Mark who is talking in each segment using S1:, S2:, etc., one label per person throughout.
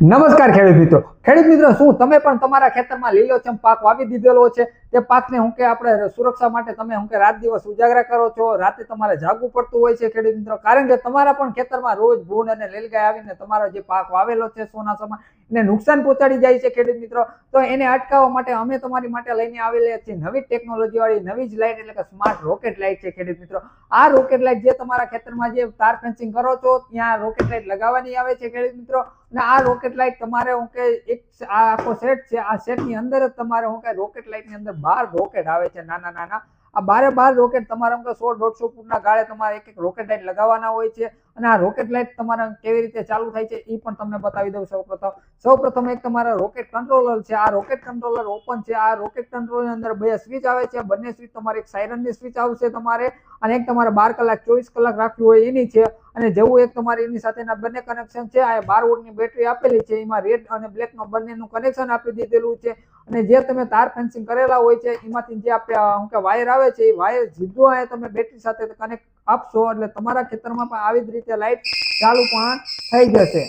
S1: નમસ્કાર ખેડૂત મિત્રો. ખેડૂત મિત્રો, શું તમે પણ તમારા ખેતરમાં લીલોછમ પાક વાવી દીધેલો છે? તે પાકને હું કે આપણે સુરક્ષા માટે તમે હું કે રાત દિવસ ઉજાગરા કરો છો? રાતે તમારે જાગવું પડતું હોય છે ખેડૂત મિત્રો. કારણ કે તમારા પણ ખેતરમાં રોજ ભૂંડ અને લીલગાય આવીને તમારો જે પાક વાવેલો છે સોના સમા, એને નુકસાન પહોંચાડી જાય છે ખેડૂત મિત્રો. તો એને અટકાવવા માટે અમે તમારી માટે લઈને આવેલી છીએ નવી ટેકનોલોજી વાળી, નવી જ લાઇટ એટલે કે સ્માર્ટ રોકેટ લાઇટ છે ખેડૂત મિત્રો. આ રોકેટ લાઇટ જે તમારા ખેતરમાં જે તાર ફેન્સિંગ કરો છો, ત્યાં રોકેટ લાઇટ લગાવવાની આવે છે ખેડૂત મિત્રો. અને આ રોકેટ લાઇટ તમારે હું કે એક આ આખો સેટ છે, આ સેટની અંદર જ તમારે હું કે રોકેટ લાઇટની અંદર બાર રોકેટ આવે છે, નાના નાના. આ બારે બાર રોકેટ તમારે હું કે સો, દોઢસો ફૂટના ગાળે તમારે એક એક રોકેટ લાઇટ લગાવવાના હોય છે. અને આ રોકેટ લાઇટ તમારે કેવી રીતે ચાલુ થાય છે એ પણ તમને બતાવી દઉં સૌપ્રથમ સૌપ્રથમ એક તમારા રોકેટ કંટ્રોલર છે, આ રોકેટ કંટ્રોલર ઓપન છે, આ રોકેટ કંટ્રોલર અંદર બે સ્વિચ આવે છે, બંને સ્વિચ તમારે એક સાયરનની સ્વિચ આવશે તમારે. અને એક તમારે બાર કલાક ચોવીસ કલાક રાખવી હોય એની છે. અને જેવું એક તમારે એની સાથેના બંને કનેક્શન છે, આ બાર વોટની બેટરી આપેલી છે, એમાં રેડ અને બ્લેક નો બંનેનું કનેક્શન આપી દીધેલું છે. અને જે તમે તાર ફેન્સિંગ કરેલા હોય છે, એમાંથી જે આપણે શું કે વાયર આવે છે, એ વાયર સીધો આ તમે બેટરી સાથે કનેક્ટ આપશો, એટલે તમારા ખેતરમાં પણ આવી જ રીતે લાઇટ ચાલુ પણ થઈ જશે.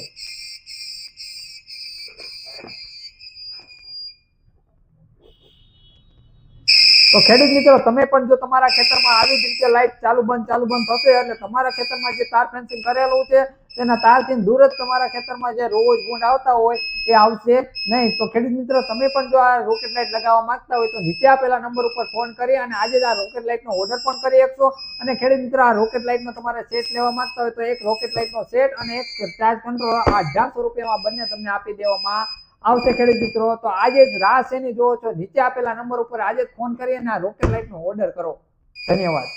S1: તો ખેડૂત મિત્રો, તમે પણ જો તમારા ખેતરમાં આવી જ રીતે લાઇટ ચાલુ બંધ ચાલુ બંધ થશે એટલે તમારા ખેતરમાં જે તાર ફેન્સિંગ કરેલું છે, તેના તારથી દૂર જ તમારા ખેતરમાં જે રોજ ગુંડ આવતા હોય, એ આવશે નહીં. તો ખેડૂત મિત્રો, તમે પણ જો આ રોકેટ લાઇટ લગાવવા માંગતા હોય તો નીચે આપેલા નંબર ઉપર ફોન કરી અને આજે જ આ રોકેટ લાઇટનો ઓર્ડર પણ કરી શકશો અને ખેડૂત મિત્રો, આ રોકેટ લાઇટનો તમારે સેટ લેવા માંગતા હોય તો એક રોકેટ લાઇટનો સેટ અને એક ચાર્જ કંટ્રોલ અઢારસો રૂપિયામાં બંને તમને આપી દેવામાં આવશે ખેડૂત મિત્રો, તો આજે જ રાહ એની જોવો છો. નીચે આપેલા નંબર ઉપર આજે જ ફોન કરી અને આ રોકેટ લાઇટનો ઓર્ડર કરો. ધન્યવાદ.